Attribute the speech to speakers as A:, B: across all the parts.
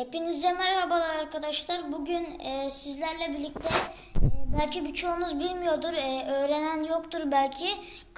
A: Hepinize merhabalar arkadaşlar. Bugün e, sizlerle birlikte e, belki birçoğunuz bilmiyordur, e, öğrenen yoktur belki.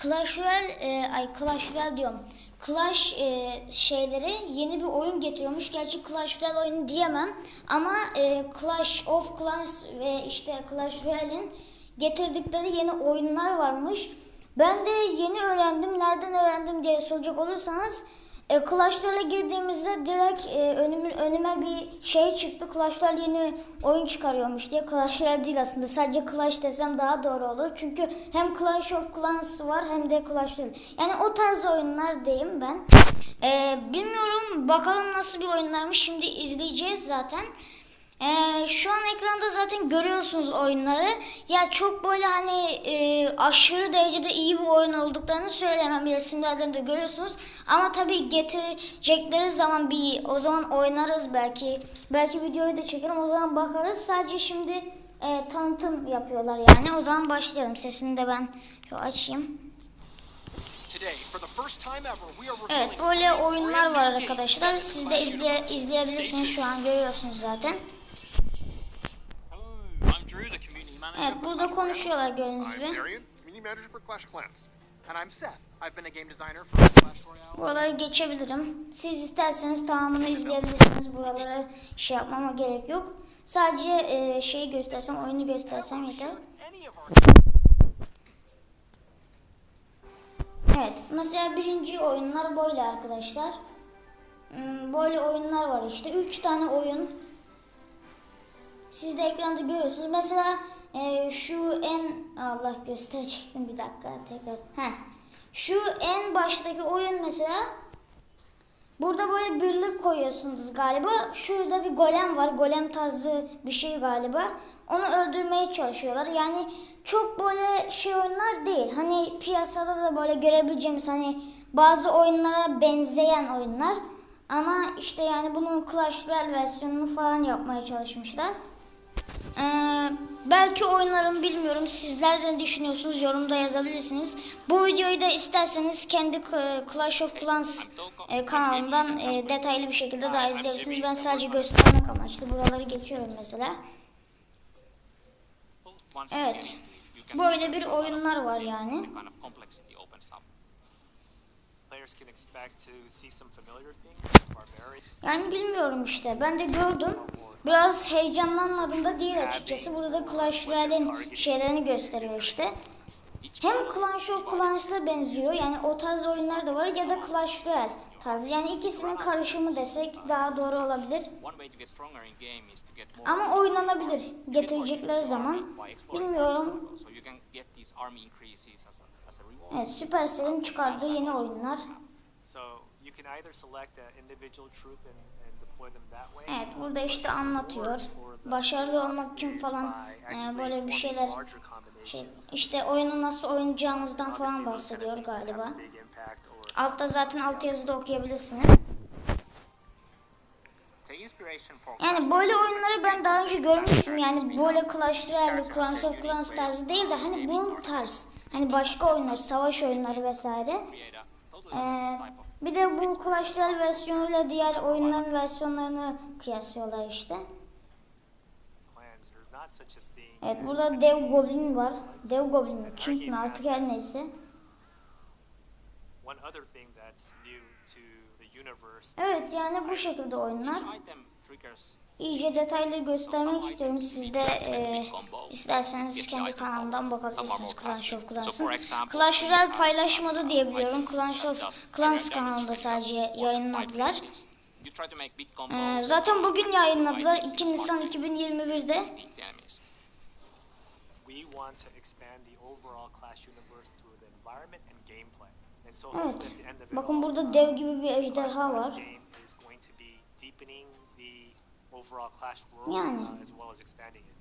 A: Clash Royale, e, ay Clash Royale diyorum. Clash e, şeyleri yeni bir oyun getiriyormuş. Gerçi Clash Royale oyunu diyemem ama e, Clash of Clans ve işte Clash Royale'in getirdikleri yeni oyunlar varmış. Ben de yeni öğrendim. Nereden öğrendim diye soracak olursanız e, Clash girdiğimizde direkt e, önüme, önüme bir şey çıktı. Clash yeni oyun çıkarıyormuş diye. Clash değil aslında. Sadece Clash desem daha doğru olur. Çünkü hem Clash of Clans var hem de Clash. Yani o tarz oyunlar diyeyim ben. E, bilmiyorum bakalım nasıl bir oyunlarmış. Şimdi izleyeceğiz zaten. Ee, şu an ekranda zaten görüyorsunuz oyunları. Ya çok böyle hani e, aşırı derecede iyi bir oyun olduklarını söyleyemem. Resimlerden de görüyorsunuz. Ama tabii getirecekleri zaman bir o zaman oynarız belki. Belki videoyu da çekerim o zaman bakarız. Sadece şimdi e, tanıtım yapıyorlar yani. O zaman başlayalım. Sesini de ben şu açayım. Evet böyle oyunlar var arkadaşlar. Siz de
B: Clash
A: izleyebilirsiniz. Şu an görüyorsunuz zaten. Evet burada konuşuyorlar gördüğünüz gibi. Buraları geçebilirim. Siz isterseniz tamamını izleyebilirsiniz. Buralara şey yapmama gerek yok. Sadece e, şeyi göstersem, oyunu göstersem yeter. Evet, mesela birinci oyunlar böyle arkadaşlar. Hmm, Böyle oyunlar var işte. Üç tane oyun. Siz de ekranda görüyorsunuz. Mesela e, şu en... Allah gösterecektim bir dakika tekrar. Heh. Şu en baştaki oyun mesela Burada böyle birlik koyuyorsunuz galiba. Şurada bir golem var. Golem tarzı bir şey galiba. Onu öldürmeye çalışıyorlar. Yani çok böyle şey oyunlar değil. Hani piyasada da böyle görebileceğimiz hani bazı oyunlara benzeyen oyunlar. Ama işte yani bunun Clash Royale versiyonunu falan yapmaya çalışmışlar. Ee, belki oynarım bilmiyorum. Sizler de düşünüyorsunuz yorumda yazabilirsiniz. Bu videoyu da isterseniz kendi e, Clash of Clans e, kanalından e, detaylı bir şekilde daha izleyebilirsiniz. Ben sadece göstermek amaçlı buraları geçiyorum mesela. Evet. Böyle bir oyunlar var yani. Yani bilmiyorum işte. Ben de gördüm. Biraz heyecanlanmadım da değil açıkçası. Burada da Clash Royale'in şeylerini gösteriyor işte. Hem Clash of Clans'a benziyor. Yani o tarz oyunlar da var ya da Clash Royale tarzı. Yani ikisinin karışımı desek daha doğru olabilir. Ama oynanabilir getirecekleri zaman. Bilmiyorum. Evet Supercell'in çıkardığı yeni oyunlar.
C: so you can either select an individual troop and, and
A: Evet burada işte anlatıyor. Başarılı olmak için falan e, böyle bir şeyler şey, işte oyunu nasıl oynayacağınızdan falan bahsediyor galiba. Altta zaten alt yazıda okuyabilirsiniz. Yani böyle oyunları ben daha önce görmüştüm. Yani böyle Clash Royale, Clash of Clans tarzı değil de hani bunun tarz. Hani başka oyunlar, savaş oyunları vesaire. Ee, bir de bu Clash Royale versiyonuyla diğer oyunların versiyonlarını kıyaslıyorlar işte. Evet burada Dev Goblin var. Dev Goblin? King artık her neyse. Evet yani bu şekilde oyunlar. İyice detaylı göstermek istiyorum. Siz de e, isterseniz kendi kanalımdan bakabilirsiniz Clash of Clans'ın. Clash Royale paylaşmadı diye biliyorum. Clash of Clans kanalında sadece yayınladılar. Ee, zaten bugün yayınladılar 2 Nisan 2021'de.
D: beat the enemies.
C: we want to expand the overall Clash universe through the environment and gameplay. And so
A: Evet.
C: hopefully at the end of it
A: Bakın
C: all,
A: burada dev gibi bir ejderha var.
C: game is going to be deepening the overall Clash world
A: Yani.
C: uh, as well as expanding it.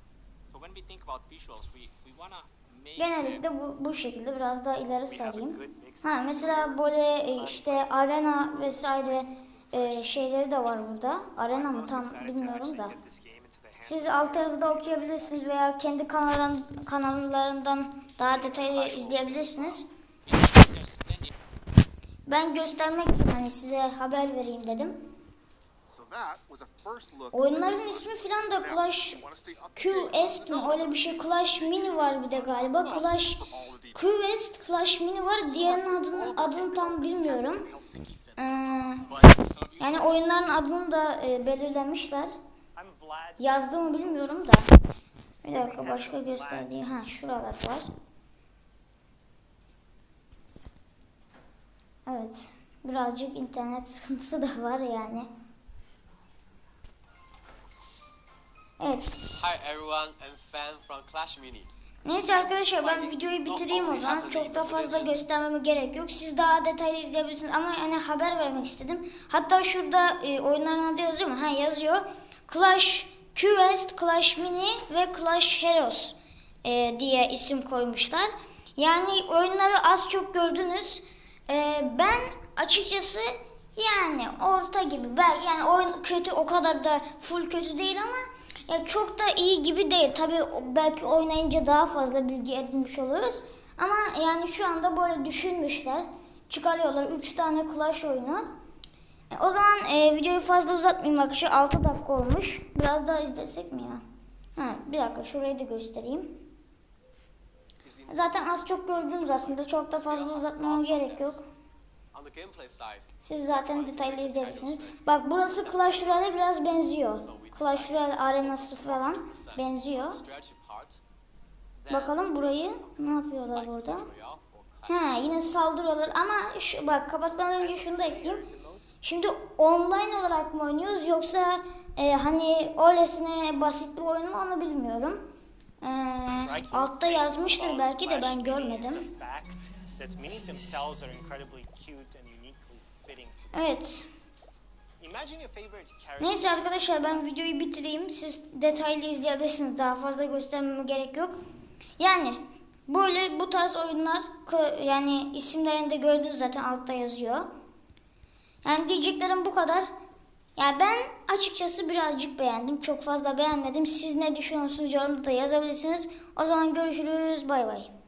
D: So when we think about visuals, we, we wanna make
A: Genellikle bu, bu şekilde biraz daha ileri sarayım. Ha mesela böyle e, işte arena vesaire e, şeyleri de var burada. Arena mı tam bilmiyorum da. Siz alt yazıda okuyabilirsiniz veya kendi kanalların, kanallarından daha detaylı izleyebilirsiniz. Ben göstermek hani size haber vereyim dedim. Oyunların ismi filan da Clash QS mi? Öyle bir şey Clash Mini var bir de galiba. Clash QS Clash Mini var. Diğerinin adını adını tam bilmiyorum. Ee, yani oyunların adını da e, belirlemişler.
C: Vlad.
A: Yazdığımı bilmiyorum da. Bir dakika başka gösterdiği ha şuralar var. Evet. Birazcık internet sıkıntısı da var yani. Evet.
E: Hi everyone, I'm Fan from Clash Mini.
A: Neyse arkadaşlar ben videoyu bitireyim o zaman. Çok da fazla göstermeme gerek yok. Siz daha detaylı izleyebilirsiniz ama yani haber vermek istedim. Hatta şurada e, oyunların adı yazıyor mu? Ha yazıyor. Clash Quest, Clash Mini ve Clash Heroes e, diye isim koymuşlar. Yani oyunları az çok gördünüz. E, ben açıkçası yani orta gibi. Belki yani oyun kötü o kadar da full kötü değil ama ya çok da iyi gibi değil. Tabii belki oynayınca daha fazla bilgi edinmiş oluyoruz. Ama yani şu anda böyle düşünmüşler. Çıkarıyorlar 3 tane Clash oyunu. O zaman e, videoyu fazla uzatmayayım arkadaşlar. 6 dakika olmuş. Biraz daha izlesek mi ya? Ha, bir dakika şurayı da göstereyim. Zaten az çok gördünüz aslında. Çok da fazla uzatmama gerek yok. Siz zaten detaylı izleyebilirsiniz. Bak burası Clash Royale'e biraz benziyor. Clash Royale arenası falan benziyor. Bakalım burayı ne yapıyorlar burada? Ha yine saldırıyorlar ama şu, bak kapatmadan önce şunu da ekleyeyim. Şimdi online olarak mı oynuyoruz yoksa e, hani öylesine basit bir oyun mu onu bilmiyorum. Ee, altta yazmıştır belki de ben görmedim. Evet. Neyse arkadaşlar ben videoyu bitireyim. Siz detaylı izleyebilirsiniz. Daha fazla göstermeme gerek yok. Yani böyle bu tarz oyunlar yani isimlerini de gördünüz zaten altta yazıyor. Yani diyeceklerim bu kadar. Ya ben açıkçası birazcık beğendim. Çok fazla beğenmedim. Siz ne düşünüyorsunuz yorumda da yazabilirsiniz. O zaman görüşürüz. Bay bay.